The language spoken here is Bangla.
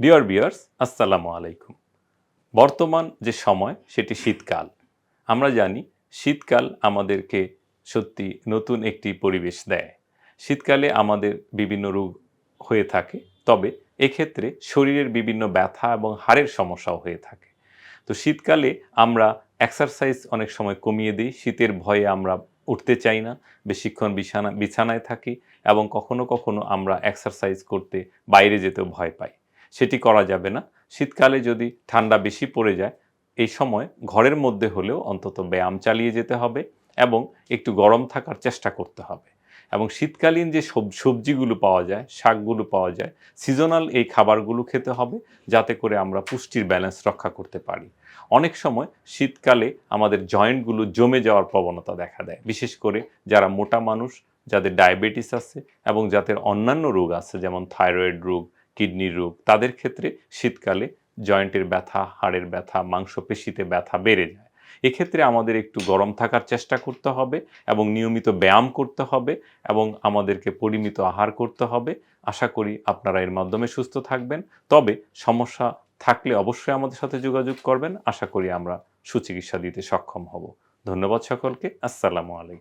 ডিয়ার বিয়ার্স আসসালামু আলাইকুম বর্তমান যে সময়, সেটি শীতকাল। আমরা জানি, শীতকাল আমাদেরকে সত্যি নতুন একটি পরিবেশ দেয়। শীতকালে আমাদের বিভিন্ন রোগ হয়ে থাকে, তবে এক্ষেত্রে শরীরের বিভিন্ন ব্যথা এবং হাড়ের সমস্যাও হয়ে থাকে। তো শীতকালে আমরা এক্সারসাইজ অনেক সময় কমিয়ে দিই, শীতের ভয়ে আমরা উঠতে চাই না, বেশিক্ষণ বিছানা, বিছানায় থাকি এবং কখনো কখনো আমরা এক্সারসাইজ করতে বাইরে যেতেও ভয় পাই। সেটি করা যাবে না। শীতকালে যদি ঠান্ডা বেশি পড়ে যায়, এই সময় ঘরের মধ্যে হলেও অন্তত ব্যায়াম চালিয়ে যেতে হবে এবং একটু গরম থাকার চেষ্টা করতে হবে। এবং শীতকালীন যে সব, সবজিগুলো পাওয়া যায়, শাকগুলো পাওয়া যায় সিজনাল এই খাবারগুলো খেতে হবে যাতে করে আমরা পুষ্টির ব্যালেন্স রক্ষা করতে পারি। অনেক সময় শীতকালে আমাদের জয়েন্টগুলো জমে যাওয়ার প্রবণতা দেখা দেয়। বিশেষ করে যারা মোটা মানুষ, যাদের ডায়াবেটিস আছে এবং যাদের অন্যান্য রোগ আছে, যেমন থাইরয়েড রোগ কিডনির রোগ, তাদের ক্ষেত্রে শীতকালে জয়েন্টের ব্যথা, হাড়ের ব্যথা, মাংসপেশিতে ব্যথা বেড়ে যায়। এক্ষেত্রে আমাদের একটু গরম থাকার চেষ্টা করতে হবে এবং নিয়মিত ব্যায়াম করতে হবে এবং আমাদেরকে পরিমিত আহার করতে হবে। আশা করি আপনারা এর মাধ্যমে সুস্থ থাকবেন। তবে সমস্যা থাকলে অবশ্যই আমাদের সাথে যোগাযোগ করবেন। আশা করি আমরা সুচিকিৎসা দিতে সক্ষম হব। ধন্যবাদ সকলকে। আসসালামু আলাইকুম।